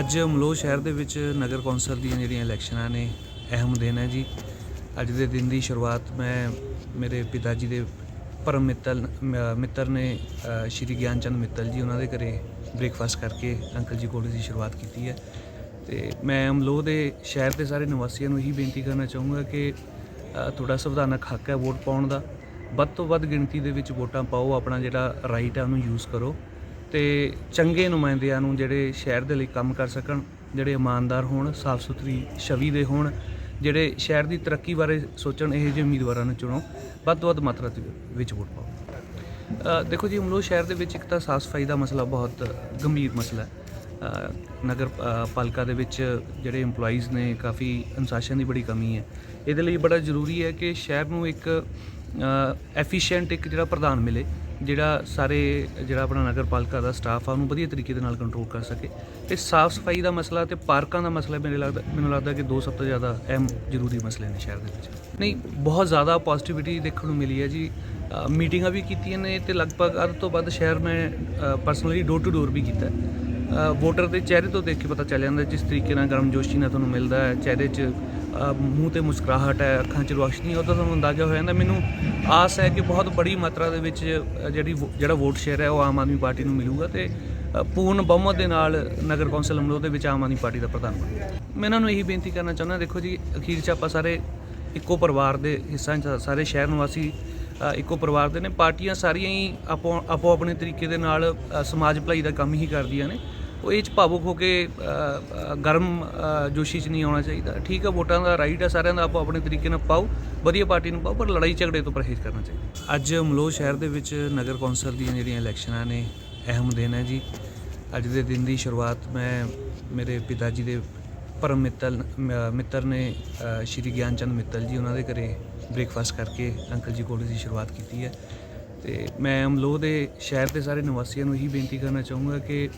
ਅੱਜ ਮਲੋਹ ਸ਼ਹਿਰ ਦੇ ਵਿੱਚ ਨਗਰ ਕੌਂਸਲ ਦੀਆਂ ਜਿਹੜੀਆਂ ਇਲੈਕਸ਼ਨਾਂ ਨੇ ਅਹਿਮ ਦਿਨ ਹੈ ਜੀ। ਅੱਜ ਦੇ ਦਿਨ ਦੀ ਸ਼ੁਰੂਆਤ ਮੈਂ ਮੇਰੇ ਪਿਤਾ ਜੀ ਦੇ ਪਰਮ ਮਿੱਤਲ ਮਿੱਤਰ ਨੇ ਅ, ਸ਼੍ਰੀ ਗਿਆਨਚੰਦ ਮਿੱਤਲ ਜੀ ਉਹਨਾਂ ਦੇ ਘਰੇ ਬ੍ਰੇਕਫਾਸਟ ਕਰਕੇ ਅੰਕਲ ਜੀ ਕੋਲ ਦੀ ਸ਼ੁਰੂਆਤ ਕੀਤੀ ਹੈ। ਤੇ ਮੈਂ ਅਮਲੋਹ ਦੇ ਸ਼ਹਿਰ ਦੇ ਸਾਰੇ ਨਿਵਾਸੀਆਂ ਨੂੰ ਇਹੀ ਬੇਨਤੀ ਕਰਨਾ ਚਾਹੂੰਗਾ ਕਿ ਅ, ਤੁਹਾਡਾ ਸੰਵਿਧਾਨਕ ਹੱਕ ਹੈ ਵੋਟ ਪਾਉਣ ਦਾ। ਵੱਧ ਤੋਂ ਵੱਧ ਗਿਣਤੀ ਦੇ ਵਿੱਚ ਵੋਟਾਂ ਪਾਓ ਆਪਣਾ ਜਿਹੜਾ ਰਾਈਟ ਹੈ ਉਹਨੂੰ ਯੂਜ਼ ਕਰੋ। ਤੇ ਚੰਗੇ ਨੁਮਾਇੰਦਿਆਂ ਨੂੰ ਜਿਹੜੇ ਸ਼ਹਿਰ ਦੇ ਲਈ ਕੰਮ ਕਰ ਸਕਣ, ਜਿਹੜੇ ਇਮਾਨਦਾਰ ਹੋਣ ਸਾਫ਼ ਸੁਥਰੀ ਛਵੀ ਦੇ ਹੋਣ, ਜਿਹੜੇ ਸ਼ਹਿਰ ਦੀ ਤਰੱਕੀ ਬਾਰੇ ਸੋਚਣ, ਇਹੋ ਜਿਹੇ ਉਮੀਦਵਾਰਾਂ ਨੂੰ ਚੁਣੋ। ਵੱਧ ਤੋਂ ਵੱਧ ਮਾਤਰਾ ਦੇ ਵਿੱਚ ਵੋਟ ਪਾਓ। ਦੇਖੋ ਜੀ, ਅਮਲੋਹ ਸ਼ਹਿਰ ਦੇ ਵਿੱਚ ਇੱਕ ਤਾਂ ਸਾਫ਼ ਸਫ਼ਾਈ ਦਾ ਮਸਲਾ ਬਹੁਤ ਗੰਭੀਰ ਮਸਲਾ ਹੈ। ਨਗਰ ਪਾਲਿਕਾ ਦੇ ਵਿੱਚ ਜਿਹੜੇ EMPLOYEES ਨੇ, ਕਾਫੀ ਅਨੁਸ਼ਾਸਨ ਦੀ ਬੜੀ ਕਮੀ ਹੈ। ਇਹਦੇ ਲਈ ਬੜਾ ਜ਼ਰੂਰੀ ਹੈ ਕਿ ਸ਼ਹਿਰ ਨੂੰ ਇੱਕ ਐਫੀਸ਼ੀਐਂਟ ਇੱਕ ਜਿਹੜਾ ਪ੍ਰਧਾਨ ਮਿਲੇ। ਜਿਹੜਾ ਸਾਰੇ, ਜਿਹੜਾ ਆਪਣਾ ਨਗਰ ਪਾਲਿਕਾ ਦਾ ਸਟਾਫ ਆ, ਉਹਨੂੰ ਵਧੀਆ ਤਰੀਕੇ ਦੇ ਨਾਲ ਕੰਟਰੋਲ ਕਰ ਸਕੇ। ਤੇ ਸਾਫ਼ ਸਫ਼ਾਈ ਦਾ ਮਸਲਾ ਤੇ ਪਾਰਕਾਂ ਦਾ ਮਸਲਾ ਮੇਰੇ ਲੱਗਦਾ, ਮੈਨੂੰ ਲੱਗਦਾ ਕਿ ਦੋ ਸਭ ਤੋਂ ਜ਼ਿਆਦਾ ਅਹਿਮ ਜ਼ਰੂਰੀ ਮਸਲੇ ਨੇ ਸ਼ਹਿਰ ਦੇ ਵਿੱਚ। ਨਹੀਂ, ਬਹੁਤ ਜ਼ਿਆਦਾ ਪੋਜ਼ਿਟਿਵਿਟੀ ਦੇਖਣ ਨੂੰ ਮਿਲੀ ਹੈ ਜੀ। ਮੀਟਿੰਗਾਂ ਵੀ ਕੀਤੀਆਂ ਨੇ ਤੇ ਲਗਭਗ ਅੱਧ ਤੋਂ ਵੱਧ ਸ਼ਹਿਰ ਮੈਂ ਪਰਸਨਲੀ ਡੋਰ ਟੂ ਡੋਰ ਵੀ ਕੀਤਾ ਵੋਟਰ ਦੇ ਚਿਹਰੇ ਤੋਂ ਦੇਖ ਕੇ ਪਤਾ ਚੱਲ ਜਾਂਦਾ ਜਿਸ ਤਰੀਕੇ ਨਾਲ ਗਰਮਜੋਸ਼ੀ ਨਾਲ ਤੁਹਾਨੂੰ ਮਿਲਦਾ ਹੈ, ਚਿਹਰੇ 'ਚ ਮੂੰਹ ਤੇ ਮੁਸਕਰਾਹਟ ਹੈ, ਅੱਖਾਂ 'ਚ ਰੋਸ਼ਨੀ ਉਹਦਾ ਤੁਹਾਨੂੰ ਅੰਦਾਜ਼ਾ ਹੋ ਜਾਂਦਾ। ਮੈਨੂੰ ਆਸ ਹੈ ਕਿ ਬਹੁਤ ਬੜੀ ਮਾਤਰਾ ਦੇ ਵਿੱਚ ਜਿਹੜੀ ਵੋ- ਜਿਹੜਾ ਵੋਟ ਸ਼ੇਅਰ ਹੈ, ਉਹ ਆਮ ਆਦਮੀ ਪਾਰਟੀ ਨੂੰ ਮਿਲੂਗਾ ਤੇ ਪੂਰਨ ਬਹੁਮਤ ਦੇ ਨਾਲ ਨਗਰ ਕੌਂਸਲ ਅਮਲੋਹ ਦੇ ਵਿੱਚ ਆਮ ਆਦਮੀ ਪਾਰਟੀ ਦਾ ਪ੍ਰਧਾਨ ਬਣੂਗਾ ਮੈਂ ਇਹਨਾਂ ਨੂੰ ਇਹੀ ਬੇਨਤੀ ਕਰਨਾ ਚਾਹੁੰਦਾ, ਦੇਖੋ ਜੀ, ਅਖੀਰ 'ਚ ਆਪਾਂ ਸਾਰੇ ਇੱਕੋ ਪਰਿਵਾਰ ਦੇ ਹਿੱਸਾ 'ਚ ਸਾਰੇ ਸ਼ਹਿਰ ਨਿਵਾਸੀ ਇੱਕੋ ਪਰਿਵਾਰ ਦੇ ਨੇ, ਪਾਰਟੀਆਂ ਸਾਰੀਆਂ ਹੀ ਆਪੋ ਆਪੋ ਆਪਣੇ ਤਰੀਕੇ ਦੇ ਨਾਲ ਸਮਾਜ ਭਲਾਈ ਦਾ ਕੰਮ ਹੀ ਕਰਦੀਆਂ ਨੇ। ਉਹ ਇਹ ਚ ਭਾਵੁਕ ਹੋ ਕੇ ਗਰਮ ਜੋਸ਼ੀ ਚ ਨਹੀਂ ਆਉਣਾ ਚਾਹੀਦਾ। ਠੀਕ ਹੈ ਵੋਟਾਂ ਦਾ ਰਾਈਟ ਹੈ ਸਾਰਿਆਂ ਦਾ ਆਪੋ ਆਪਣੇ ਤਰੀਕੇ ਨਾਲ ਪਾਓ ਵਧੀਆ ਪਾਰਟੀ ਨੂੰ ਪਾਓ ਪਰ ਲੜਾਈ ਝਗੜੇ ਤੋਂ ਪਰਹੇਜ਼ ਕਰਨਾ ਚਾਹੀਦਾ। ਅੱਜ ਮਲੋਹ ਸ਼ਹਿਰ ਦੇ ਵਿੱਚ ਨਗਰ ਕੌਂਸਲ ਦੀਆਂ ਜਿਹੜੀਆਂ ਇਲੈਕਸ਼ਨਾਂ ਨੇ ਅਹਿਮ ਦਿਨ ਹੈ ਜੀ। ਅੱਜ ਦੇ ਦਿਨ ਦੀ ਸ਼ੁਰੂਆਤ ਮੈਂ ਮੇਰੇ ਪਿਤਾ ਜੀ ਦੇ ਪਰਮ ਮਿੱਤਲ ਮਿੱਤਰ ਨੇ ਅ, ਸ਼੍ਰੀ ਗਿਆਨਚੰਦ ਮਿੱਤਲ ਜੀ ਉਹਨਾਂ ਦੇ ਘਰੇ ਬ੍ਰੇਕਫਾਸਟ ਕਰਕੇ ਅੰਕਲ ਜੀ ਕੋਲ ਦੀ ਸ਼ੁਰੂਆਤ ਕੀਤੀ ਹੈ। ਤੇ ਮੈਂ ਅਮਲੋਹ ਦੇ ਸ਼ਹਿਰ ਦੇ ਸਾਰੇ ਨਿਵਾਸੀਆਂ ਨੂੰ ਇਹੀ ਬੇਨਤੀ ਕਰਨਾ ਚਾਹੂੰਗਾ ਕਿ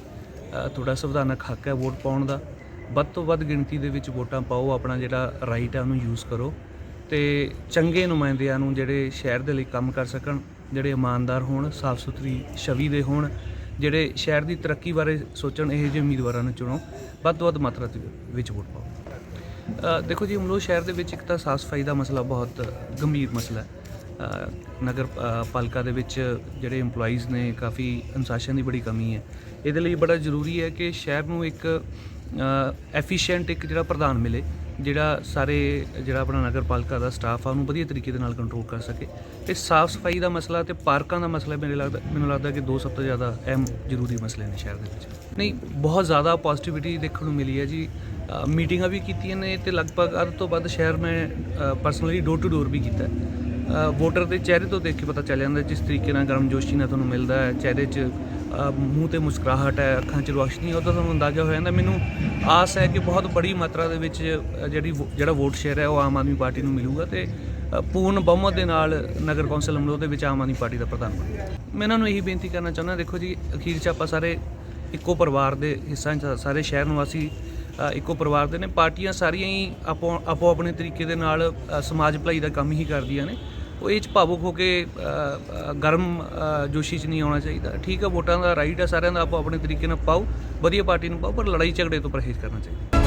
ਤੁਹਾਡਾ ਸੰਵਿਧਾਨਕ ਹੱਕ ਹੈ ਵੋਟ ਪਾਉਣ ਦਾ। ਵੱਧ ਤੋਂ ਵੱਧ ਗਿਣਤੀ ਦੇ ਵਿੱਚ ਵੋਟਾਂ ਪਾਓ, ਆਪਣਾ ਜਿਹੜਾ ਰਾਈਟ ਹੈ ਉਹਨੂੰ ਯੂਜ਼ ਕਰੋ ਤੇ ਚੰਗੇ ਨੁਮਾਇੰਦਿਆਂ ਨੂੰ ਜਿਹੜੇ ਸ਼ਹਿਰ ਦੇ ਲਈ ਕੰਮ ਕਰ ਸਕਣ, ਜਿਹੜੇ ਇਮਾਨਦਾਰ ਹੋਣ ਸਾਫ਼ ਸੁਥਰੀ ਛਵੀ ਦੇ ਹੋਣ, ਜਿਹੜੇ ਸ਼ਹਿਰ ਦੀ ਤਰੱਕੀ ਬਾਰੇ ਸੋਚਣ, ਇਹੋ ਜਿਹੇ ਉਮੀਦਵਾਰਾਂ ਨੂੰ ਚੁਣੋ। ਵੱਧ ਤੋਂ ਵੱਧ ਮਾਤਰਾ ਦੇ ਵਿੱਚ ਵੋਟ ਪਾਓ। ਦੇਖੋ ਜੀ, ਅਮਲੋਹ ਸ਼ਹਿਰ ਦੇ ਵਿੱਚ ਇੱਕ ਤਾਂ ਸਾਫ਼ ਸਫ਼ਾਈ ਦਾ ਮਸਲਾ ਬਹੁਤ ਗੰਭੀਰ ਮਸਲਾ ਹੈ। ਨਗਰ ਪਾਲਿਕਾ ਦੇ ਵਿੱਚ ਜਿਹੜੇ EMPLOYEES ਨੇ, ਕਾਫੀ ਅਨੁਸ਼ਾਸਨ ਦੀ ਬੜੀ ਕਮੀ ਹੈ। ਇਹਦੇ ਲਈ ਬੜਾ ਜ਼ਰੂਰੀ ਹੈ ਕਿ ਸ਼ਹਿਰ ਨੂੰ ਇੱਕ ਐਫੀਸ਼ੀਐਂਟ ਇੱਕ ਜਿਹੜਾ ਪ੍ਰਧਾਨ ਮਿਲੇ, ਜਿਹੜਾ ਸਾਰੇ, ਜਿਹੜਾ ਆਪਣਾ ਨਗਰ ਪਾਲਿਕਾ ਦਾ ਸਟਾਫ ਆ, ਉਹਨੂੰ ਵਧੀਆ ਤਰੀਕੇ ਦੇ ਨਾਲ ਕੰਟਰੋਲ ਕਰ ਸਕੇ। ਤੇ ਸਾਫ਼ ਸਫ਼ਾਈ ਦਾ ਮਸਲਾ ਤੇ ਪਾਰਕਾਂ ਦਾ ਮਸਲਾ ਮੇਰੇ ਲੱਗਦਾ, ਮੈਨੂੰ ਲੱਗਦਾ ਕਿ ਦੋ ਸਭ ਤੋਂ ਜ਼ਿਆਦਾ ਅਹਿਮ ਜ਼ਰੂਰੀ ਮਸਲੇ ਨੇ ਸ਼ਹਿਰ ਦੇ ਵਿੱਚ। ਨਹੀਂ, ਬਹੁਤ ਜ਼ਿਆਦਾ ਪੋਜ਼ਿਟਿਵਿਟੀ ਦੇਖਣ ਨੂੰ ਮਿਲੀ ਹੈ ਜੀ। ਮੀਟਿੰਗਾਂ ਵੀ ਕੀਤੀਆਂ ਨੇ ਤੇ ਲਗਭਗ ਅੱਧ ਤੋਂ ਵੱਧ ਸ਼ਹਿਰ ਮੈਂ ਪਰਸਨਲੀ ਡੋਰ ਟੂ ਡੋਰ ਵੀ ਕੀਤਾ ਵੋਟਰ ਦੇ ਚਿਹਰੇ ਤੋਂ ਦੇਖ ਕੇ ਪਤਾ ਚੱਲ ਜਾਂਦਾ ਜਿਸ ਤਰੀਕੇ ਨਾਲ ਗਰਮਜੋਸ਼ੀ ਨਾਲ ਤੁਹਾਨੂੰ ਮਿਲਦਾ ਹੈ, ਚਿਹਰੇ 'ਚ ਮੂੰਹ ਤੇ ਮੁਸਕਰਾਹਟ ਹੈ, ਅੱਖਾਂ 'ਚ ਰੋਸ਼ਨੀ ਹੈ ਉਹਦਾ ਤੁਹਾਨੂੰ ਅੰਦਾਜ਼ਾ ਹੋ ਜਾਂਦਾ। ਮੈਨੂੰ ਆਸ ਹੈ ਕਿ ਬਹੁਤ ਬੜੀ ਮਾਤਰਾ ਦੇ ਵਿੱਚ ਜਿਹੜੀ ਵੋ- ਜਿਹੜਾ ਵੋਟ ਸ਼ੇਅਰ ਹੈ, ਉਹ ਆਮ ਆਦਮੀ ਪਾਰਟੀ ਨੂੰ ਮਿਲੂਗਾ ਤੇ ਪੂਰਨ ਬਹੁਮਤ ਦੇ ਨਾਲ ਨਗਰ ਕੌਂਸਲ ਅਮਲੋਹ ਦੇ ਵਿੱਚ ਆਮ ਆਦਮੀ ਪਾਰਟੀ ਦਾ ਪ੍ਰਧਾਨ ਬਣੂਗਾ ਮੈਂ ਇਹਨਾਂ ਨੂੰ ਇਹੀ ਬੇਨਤੀ ਕਰਨਾ ਚਾਹੁੰਦਾ, ਦੇਖੋ ਜੀ, ਅਖੀਰ 'ਚ ਆਪਾਂ ਸਾਰੇ ਇੱਕੋ ਪਰਿਵਾਰ ਦੇ ਹਿੱਸਾ 'ਚ, ਸਾਰੇ ਸ਼ਹਿਰ ਨਿਵਾਸੀ ਇੱਕੋ ਪਰਿਵਾਰ ਦੇ ਨੇ, ਪਾਰਟੀਆਂ ਸਾਰੀਆਂ ਹੀ ਆਪੋ ਆਪੋ ਆਪਣੇ ਤਰੀਕੇ ਦੇ ਨਾਲ ਸਮਾਜ ਭਲਾਈ ਦਾ ਕੰਮ ਹੀ ਕਰਦੀਆਂ ਨੇ। ਉਹ ਇਹ ਚ ਭਾਵੁਕ ਹੋ ਕੇ ਗਰਮ ਜੋਸ਼ੀ ਚ ਨਹੀਂ ਆਉਣਾ ਚਾਹੀਦਾ। ਠੀਕ ਹੈ ਵੋਟਾਂ ਦਾ ਰਾਈਟ ਹੈ ਸਾਰਿਆਂ ਦਾ ਆਪੋ ਆਪਣੇ ਤਰੀਕੇ ਨਾਲ ਪਾਓ, ਵਧੀਆ ਪਾਰਟੀ ਨੂੰ ਪਾਓ, ਪਰ ਲੜਾਈ ਝਗੜੇ ਤੋਂ ਪਰਹੇਜ਼ ਕਰਨਾ ਚਾਹੀਦਾ।